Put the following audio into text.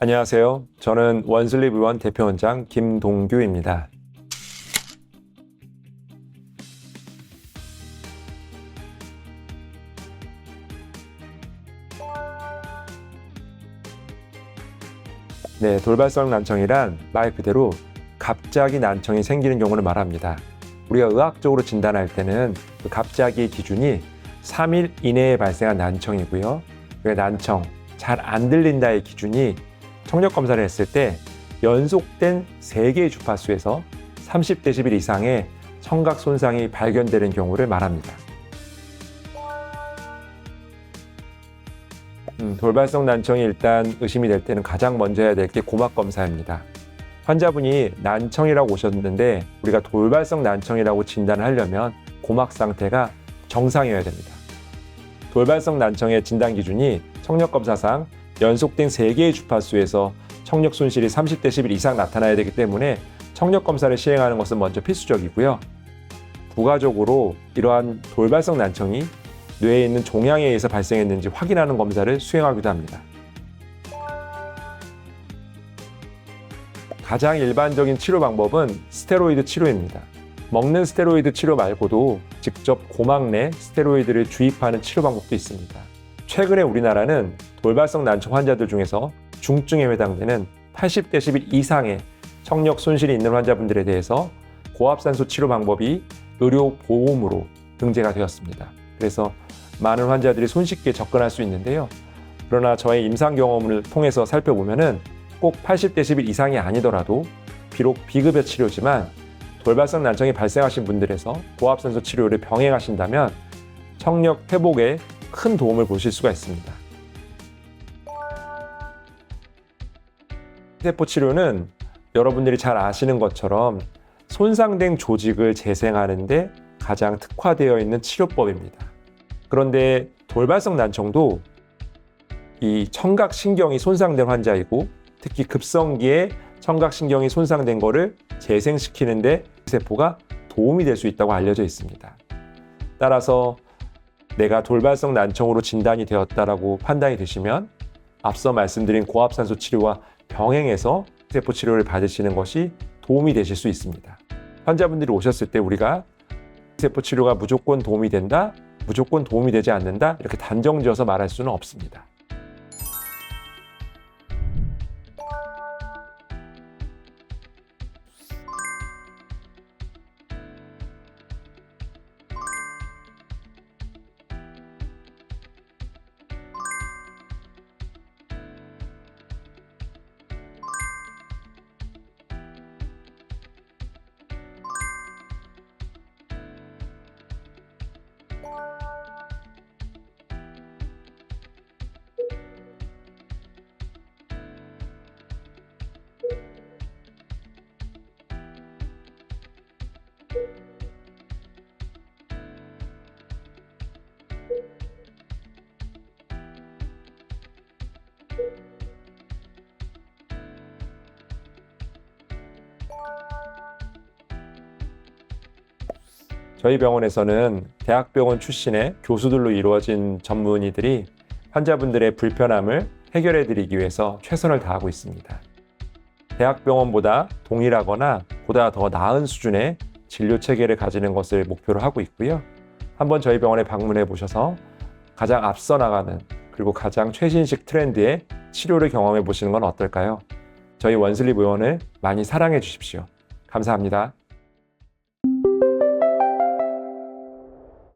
안녕하세요. 저는 원슬립 의원 대표원장 김동규입니다. 네, 돌발성 난청이란 말 그대로 갑자기 난청이 생기는 경우를 말합니다. 우리가 의학적으로 진단할 때는 그 갑자기의 기준이 3일 이내에 발생한 난청이고요. 왜 난청, 잘 안 들린다의 기준이 청력 검사를 했을 때 연속된 3개의 주파수에서 30dB 이상의 청각 손상이 발견되는 경우를 말합니다. 음, 돌발성 난청이 일단 의심이 될 때는 가장 먼저 해야 될 게 고막 검사입니다. 환자분이 난청이라고 오셨는데 우리가 돌발성 난청이라고 진단을 하려면 고막 상태가 정상이어야 됩니다. 돌발성 난청의 진단 기준이 청력 검사상 연속된 3개의 주파수에서 청력 손실이 30dB 이상 나타나야 되기 때문에 청력 검사를 시행하는 것은 먼저 필수적이고요. 부가적으로 이러한 돌발성 난청이 뇌에 있는 종양에 의해서 발생했는지 확인하는 검사를 수행하기도 합니다. 가장 일반적인 치료 방법은 스테로이드 치료입니다. 먹는 스테로이드 치료 말고도 직접 고막 내 스테로이드를 주입하는 치료 방법도 있습니다. 최근에 우리나라는 돌발성 난청 환자들 중에서 중증에 해당되는 80dB 이상의 청력 손실이 있는 환자분들에 대해서 고압산소 치료 방법이 의료 보험으로 등재가 되었습니다. 그래서 많은 환자들이 손쉽게 접근할 수 있는데요. 그러나 저의 임상 경험을 통해서 살펴보면은 꼭 80dB 이상이 아니더라도 비록 비급여 치료지만 돌발성 난청이 발생하신 분들에서 고압산소 치료를 병행하신다면 청력 회복에 큰 도움을 보실 수가 있습니다. 세포 치료는 여러분들이 잘 아시는 것처럼 손상된 조직을 재생하는데 가장 특화되어 있는 치료법입니다. 그런데 돌발성 난청도 이 청각 신경이 손상된 환자이고 특히 급성기에 청각 신경이 손상된 거를 재생시키는데 세포가 도움이 될 수 있다고 알려져 있습니다. 따라서 내가 돌발성 난청으로 진단이 되었다라고 판단이 되시면 앞서 말씀드린 고압산소 치료와 병행해서 세포 치료를 받으시는 것이 도움이 되실 수 있습니다. 환자분들이 오셨을 때 우리가 세포 치료가 무조건 도움이 된다, 무조건 도움이 되지 않는다 이렇게 단정지어서 말할 수는 없습니다. 저희 병원에서는 대학병원 출신의 교수들로 이루어진 전문의들이 환자분들의 불편함을 해결해 드리기 위해서 최선을 다하고 있습니다. 대학병원보다 동일하거나 보다 더 나은 수준의 진료 체계를 가지는 것을 목표로 하고 있고요. 한번 저희 병원에 방문해 보셔서 가장 앞서 나가는 그리고 가장 최신식 트렌드의 치료를 경험해 보시는 건 어떨까요? 저희 원슬립 의원을 많이 사랑해 주십시오. 감사합니다.